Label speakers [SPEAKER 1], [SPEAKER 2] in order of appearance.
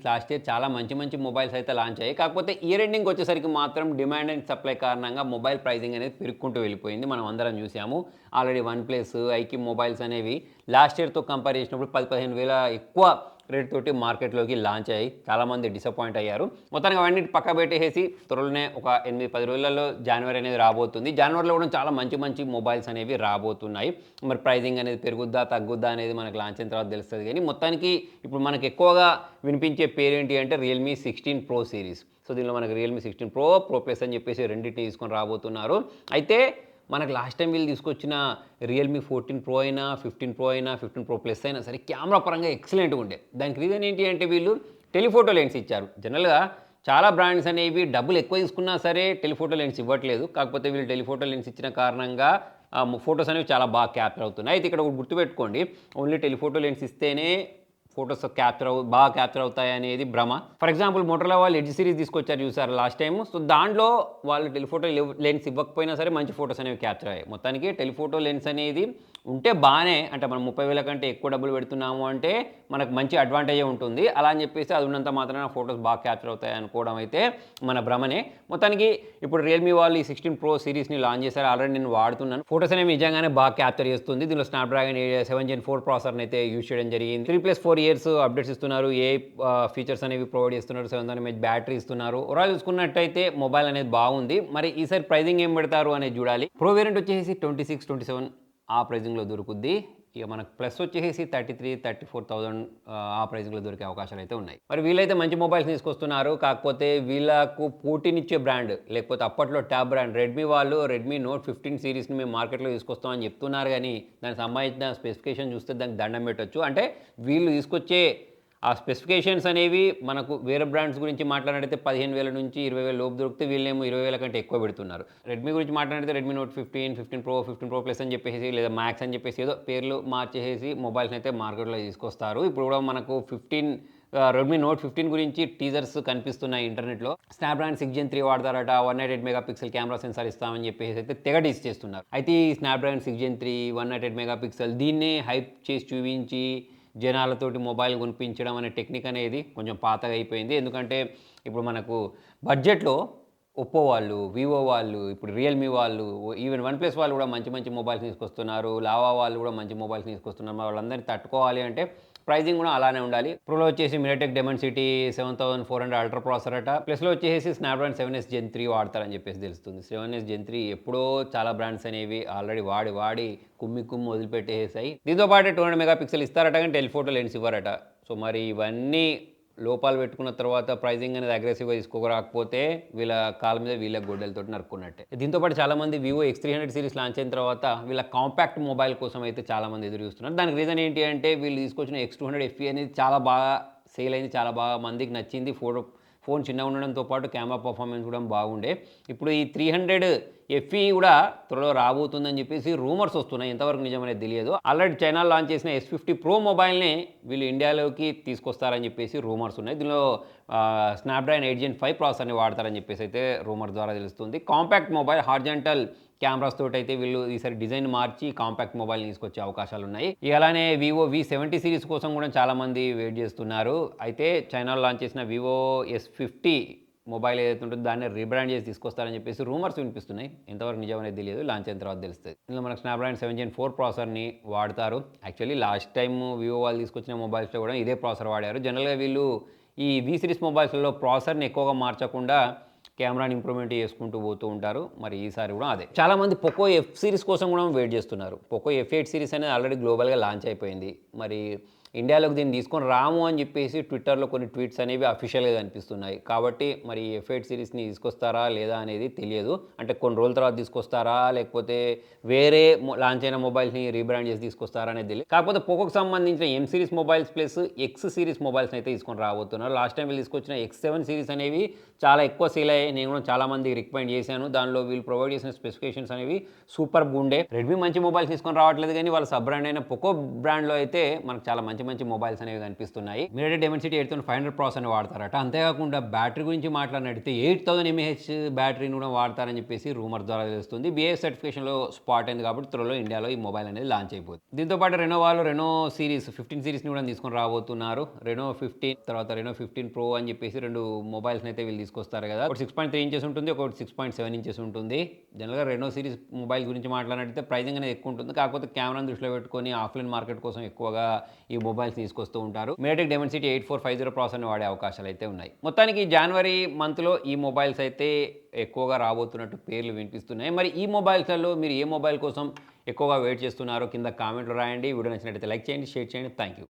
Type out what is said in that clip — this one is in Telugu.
[SPEAKER 1] మీన్స్ లాస్ట్ ఇయర్ చాలా మంచి మంచి మొబైల్స్ అయితే లాంచ్ అయ్యాయి. కాకపోతే ఇయర్ ఎండింగ్ వచ్చేసరికి మాత్రం డిమాండ్ అండ్ సప్లై కారణంగా మొబైల్ ప్రైసింగ్ అనేది పెరుక్కుంటూ వెళ్ళిపోయింది. మనం అందరం చూసాము. ఆల్రెడీ వన్ ప్లస్ ఐకి మొబైల్స్ అనేవి లాస్ట్ ఇయర్తో కంపేర్ చేసినప్పుడు పది పదిహేను వేల ఎక్కువ రేట్ తోటి మార్కెట్లోకి లాంచ్ అయ్యి చాలామంది డిసప్పాయింట్ అయ్యారు. మొత్తానికి అవన్నీ పక్క పెట్టేసి త్వరలోనే ఒక ఎనిమిది పది రోజులలో జనవరి అనేది రాబోతుంది. జనవరిలో కూడా చాలా మంచి మంచి మొబైల్స్ అనేవి రాబోతున్నాయి. మరి ప్రైజింగ్ అనేది పెరుగుద్దా తగ్గుద్దా అనేది మనకు లాంచ్ అయిన తర్వాత తెలుస్తుంది కానీ మొత్తానికి ఇప్పుడు మనకు ఎక్కువగా వినిపించే పేరేంటి అంటే Realme sixteen pro series so దీనిలో మనకు Realme sixteen pro pro plus అని చెప్పేసి రెండింటిని తీసుకొని రాబోతున్నారు. అయితే మనకు లాస్ట్ టైం వీళ్ళు తీసుకొచ్చిన రియల్మీ ఫోర్టీన్ ప్రో అయినా ఫిఫ్టీన్ ప్రో అయినా ఫిఫ్టీన్ ప్రో ప్లస్ అయినా సరే కెమెరా పరంగా ఎక్సలెంట్గా ఉండే. దానికి రీజన్ ఏంటి అంటే వీళ్ళు టెలిఫోటో లెన్స్ ఇచ్చారు. జనరల్గా చాలా బ్రాండ్స్ అనేవి డబ్బులు ఎక్కువ తీసుకున్నా సరే టెలిఫోటో లెన్స్ ఇవ్వట్లేదు. కాకపోతే వీళ్ళు టెలిఫోటో లెన్స్ ఇచ్చిన కారణంగా ఫొటోస్ అనేవి చాలా బాగా క్యాప్చర్ అవుతున్నాయి. అయితే ఇక్కడ ఒకటి గుర్తుపెట్టుకోండి. ఓన్లీ టెలిఫోటో లెన్స్ ఇస్తేనే ఫొటోస్ క్యాప్చర్ అవు బాగా క్యాప్చర్ అవుతాయి అనేది భ్రమ. ఫర్ ఎగ్జాంపుల్ మోటర్లో వాళ్ళు ఎడ్జ్ సిరీస్ తీసుకొచ్చారు చూసారు లాస్ట్ టైం సో దాంట్లో వాళ్ళు టెలిఫోటో లెన్స్ ఇవ్వకపోయినా సరే మంచి ఫొటోస్ అనేవి క్యాప్చర్ అయ్యాయి. మొత్తానికి టెలిఫోటో లెన్స్ అనేది ఉంటే బాగానే అంటే మనం ముప్పై వేల కంటే ఎక్కువ డబ్బులు పెడుతున్నాము అంటే మనకు మంచి అడ్వాంటేజే ఉంటుంది. అలా అని చెప్పేసి అది ఉన్నంత మాత్రమే ఫొటోస్ బాగా క్యాప్చర్ అవుతాయి అనుకోవడం అయితే మన భ్రమనే. మొత్తానికి ఇప్పుడు రియల్మీ వాళ్ళు ఈ సిక్స్టీన్ ప్రో సిరీస్ని లాంచ్ చేశారు. ఆల్రెడీ నేను వాడుతున్నాను. ఫొటోస్ అనేవి నిజంగానే బాగా క్యాప్చర్ చేస్తుంది. దీనిలో స్నాప్డ్రాగన్ సెవెన్ జెన్ ఫోర్ ప్రాసెసర్ని అయితే యూజ్ చేయడం జరిగింది. Three plus four years updates ఇస్తున్నారు. ఏ ఫీచర్స్ uh, అనేవి ప్రొవైడ్ చేస్తున్నారు. సెవెన్ హండ్రెడ్ బ్యాటరీ ఇస్తున్నారు. ఓవరాల్ చూసుకున్నట్టయితే మొబైల్ అనేది బాగుంది. మరి ఈసారి ప్రైజింగ్ ఏం పెడతారు అనేది చూడాలి. ప్రో వేరియంట్ వచ్చేసి ట్వంటీ సిక్స్ ట్వంటీ సెవెన్ ఆ ప్రైజింగ్లో దొరుకుద్ది. ఇక మనకు ప్లస్ వచ్చేసి thirty three thirty four thousand ఆ ప్రైజింగ్లో దొరికే అవకాశాలు అయితే ఉన్నాయి. మరి వీళ్ళైతే మంచి మొబైల్స్ తీసుకొస్తున్నారు. కాకపోతే వీళ్ళకు పోటీనిచ్చే బ్రాండ్ లేకపోతే అప్పట్లో ట్యాబ్ బ్రాండ్ రెడ్మీ వాళ్ళు రెడ్మీ నోట్ ఫిఫ్టీన్ సిరీస్ని మేము మార్కెట్లో తీసుకొస్తామని చెప్తున్నారు. కానీ దానికి సంబంధించిన స్పెసిఫికేషన్ చూస్తే దానికి దండం పెట్టొచ్చు. అంటే వీళ్ళు తీసుకొచ్చే ఆ స్పెసిఫికేషన్స్ అనేవి మనకు వేరే బ్రాండ్స్ గురించి మాట్లాడితే పదిహేను వేల నుంచి ఇరవై వేల లోపు దొరికితే వీళ్ళేమో ఇరవై వేల కంటే ఎక్కువ పెడుతున్నారు. రెడ్మీ గురించి మాట్లాడితే Redmi note fifteen fifteen pro fifteen pro plus అని చెప్పేసి లేదా మ్యాక్స్ అని చెప్పేసి ఏదో పేర్లు మార్చేసి మొబైల్స్ అయితే మార్కెట్లో తీసుకొస్తారు. ఇప్పుడు కూడా మనకు ఫిఫ్టీన్ రెడ్మీ నోట్ ఫిఫ్టీన్ గురించి టీజర్స్ కనిపిస్తున్నాయి ఇంటర్నెట్లో. స్నాప్డ్రాగన్ సిక్స్ జెన్ త్రీ వాడతారట one nought eight megapixel camera sensor ఇస్తామని చెప్పేసి అయితే తెగ టీస్ చేస్తున్నారు. అయితే ఈ Snapdragon six gen three one nought eight megapixel దీన్నే హైప్ చేసి చూపించి జనాలతోటి మొబైల్ కొనిపించడం అనే టెక్నిక్ అనేది కొంచెం పాతగా అయిపోయింది. ఎందుకంటే ఇప్పుడు మనకు బడ్జెట్లో ఒప్పో వాళ్ళు వివో వాళ్ళు ఇప్పుడు రియల్మీ వాళ్ళు ఈవెన్ వన్ ప్లస్ వాళ్ళు కూడా మంచి మంచి మొబైల్స్ తీసుకొస్తున్నారు. లావా వాళ్ళు కూడా మంచి మొబైల్స్ తీసుకొస్తున్నారు. వాళ్ళందరినీ తట్టుకోవాలి అంటే ప్రైజింగ్ కూడా అలానే ఉండాలి. ప్రోలో వచ్చేసి MediaTek Dimensity seven thousand four hundred ultra processor అట. ప్లస్లో వచ్చేసి Snapdragon seven S gen three వాడతారని చెప్పేసి తెలుస్తుంది. సెవెన్ ఎస్ జెన్ త్రీ ఎప్పుడో చాలా బ్రాండ్స్ అనేవి ఆల్రెడీ వాడి వాడి కుమ్మి కుమ్మి వదిలిపెట్టేసాయి దీంతో పాటు టూ హండ్రెడ్ మెగా పిక్సెల్ ఇస్తారట కానీ టెలిఫోటో లెన్స్ ఇవ్వరట. సో మరి ఇవన్నీ లోపాలు పెట్టుకున్న తర్వాత ప్రైజింగ్ అనేది అగ్రెసివ్గా తీసుకోరాకపోతే వీళ్ళ కాళ్ళ మీద వీళ్ళ గొడ్డలతో నరుక్కున్నట్టే. దీంతోపాటు చాలామంది Vivo X three hundred series launch అయిన తర్వాత వీళ్ళ కాంపాక్ట్ మొబైల్ కోసం అయితే చాలామంది ఎదురు చూస్తున్నారు. దానికి రీజన్ ఏంటి అంటే వీళ్ళు తీసుకొచ్చిన ఎక్స్ టూ హండ్రెడ్ ఎఫ్ఈ అనేది చాలా బాగా సేల్ అయింది చాలా బాగా మందికి నచ్చింది. ఫోటో ఫోన్ చిన్నగా ఉండడంతో పాటు కెమెరా పర్ఫార్మెన్స్ కూడా బాగుండే. ఇప్పుడు ఈ త్రీ హండ్రెడ్ ఎఫ్ఈ కూడా త్వరలో రాబోతుందని చెప్పేసి రూమర్స్ వస్తున్నాయి. ఎంతవరకు నిజమనేది తెలియదు. ఆల్రెడీ చైనా లాంచ్ చేసిన ఎస్ ఫిఫ్టీ ప్రో మొబైల్ని వీళ్ళు ఇండియాలోకి తీసుకొస్తారని చెప్పేసి రూమర్స్ ఉన్నాయి. దీనిలో స్నాప్డ్రాగన్ ఎయిట్ జెన్ ఫైవ్ ప్రాసెసర్ని వాడతారని చెప్పేసి అయితే రూమర్ ద్వారా తెలుస్తుంది. కాంపాక్ట్ మొబైల్ హార్జెంటల్ కెమెరాస్ తోటి అయితే వీళ్ళు ఈసారి డిజైన్ మార్చి కాంపాక్ట్ మొబైల్ తీసుకొచ్చే అవకాశాలు ఉన్నాయి అలానే వివో వి సెవెంటీ సిరీస్ కోసం కూడా చాలామంది వెయిట్ చేస్తున్నారు. అయితే చైనాలో లాంచ్ చేసిన వివో ఎస్ ఫిఫ్టీ మొబైల్ ఏదైతే ఉంటుందో దాన్ని రీబ్రాండ్ చేసి తీసుకొస్తారని చెప్పేసి రూమర్స్ వినిపిస్తున్నాయి. ఎంతవరకు నిజం అనేది తెలియదు. లాంచ్ అయిన తర్వాత తెలుస్తుంది. ఇందులో మనకు స్నాప్డ్రాగన్ సెవెన్ జెన్ ఫోర్ ప్రాసెసర్ని వాడతారు. యాక్చువల్లీ లాస్ట్ టైం వివో వాళ్ళు తీసుకొచ్చిన మొబైల్స్లో కూడా ఇదే ప్రాసెసర్ వాడారు. జనరల్గా వీళ్ళు ఈ వి సిరీస్ మొబైల్స్లో ప్రాసెసర్ని ఎక్కువగా మార్చకుండా కెమెరాని ఇంప్రూవ్మెంట్ చేసుకుంటూ పోతూ ఉంటారు. మరి ఈసారి కూడా అదే. చాలా మంది పొకో ఎఫ్ సిరీస్ కోసం కూడా వెయిట్ చేస్తున్నారు. పొకో ఎఫ్ ఎయిట్ సిరీస్ అనేది ఆల్రెడీ గ్లోబల్గా లాంచ్ అయిపోయింది. మరి ఇండియాలోకి దీన్ని తీసుకొని రాము అని చెప్పేసి ట్విట్టర్లో కొన్ని ట్వీట్స్ అనేవి అఫీషియల్గా కనిపిస్తున్నాయి. కాబట్టి మరి ఎఫ్ సిరీస్ని తీసుకొస్తారా లేదా అనేది తెలియదు. అంటే కొన్ని రోజుల తర్వాత తీసుకొస్తారా? లేకపోతే వేరే లాంచ్ అయిన మొబైల్స్ని రీబ్రాండ్ చేసి తీసుకొస్తారా అనేది తెలియదు. కాకపోతే పోకోకు సంబంధించిన M series mobiles plus X series మొబైల్స్ని అయితే తీసుకొని రాబోతున్నారు. లాస్ట్ టైం వీళ్ళు తీసుకొచ్చిన ఎక్స్ సెవెన్ సిరీస్ అనేవి చాలా ఎక్కువ సేల్ అయ్యాయి. నేను కూడా చాలామంది రికమెండ్ చేశాను. దానిలో వీళ్ళు ప్రొవైడ్ చేసిన స్పెసిఫికేషన్స్ అనేవి సూపర్ ఉండే. రెడ్మీ మంచి మొబైల్స్ తీసుకొని రావట్లేదు కానీ వాళ్ళ సబ్ బ్రాండ్ అయిన పొకో బ్రాండ్లో అయితే మనకు చాలా మంచి మంచి మంచి మొబైల్స్ అనేవి కనిపిస్తున్నాయి. మీరైతే Dimensity eight thousand five hundred pros అని వాడతారట. అంతేకాకుండా బ్యాటరీ గురించి మాట్లాడినట్టు ఎయిట్ థౌసండ్ ఎంఏహెచ్ బ్యాటరీని కూడా వాడతారని చెప్పేసి రూమర్ ద్వారా తెలుస్తుంది. బిఏఎస్ సర్టిఫికేషన్లో స్పాట్ అయింది కాబట్టి త్వరలో ఇండియాలో ఈ మొబైల్ అనేది లాంచ్ అయిపోతుంది. దీంతో పాటు రెనో వాళ్ళు రెనో సిరీస్ ఫిఫ్టీన్ సిరీస్ని కూడా తీసుకొని రాబోతున్నారు. రెనో ఫిఫ్టీన్ తర్వాత రెనో ఫిఫ్టీన్ ప్రో అని చెప్పేసి రెండు మొబైల్స్ అయితే వీళ్ళు తీసుకొస్తారు కదా. ఒకటి సిక్స్ పాయింట్ త్రీ ఇంచెస్ ఉంటుంది ఒకటి సిక్స్ పాయింట్ సెవెన్ ఇంచెస్ ఉంటుంది. జనరల్గా రెనో సిరీస్ మొబైల్ గురించి మాట్లాడితే ప్రైజింగ్ అనేది ఎక్కువ ఉంటుంది. కాకపోతే కెమెరాను దృష్టిలో పెట్టుకొని ఆఫ్లైన్ మార్కెట్ కోసం ఎక్కువగా ఈ మొబైల్స్ తీసుకొస్తూ ఉంటారు. MediaTek Dimensity eight four five zero process వాడే అవకాశాలు అయితే ఉన్నాయి. మొత్తానికి జనవరి మంత్లో ఈ మొబైల్స్ అయితే ఎక్కువగా రాబోతున్నట్టు పేర్లు వినిపిస్తున్నాయి. మరి ఈ మొబైల్స్లలో మీరు ఏ మొబైల్ కోసం ఎక్కువగా వెయిట్ చేస్తున్నారో కింద కామెంట్లు రాయండి. వీడియో నచ్చినట్టయితే లైక్ చేయండి షేర్ చేయండి. Thank you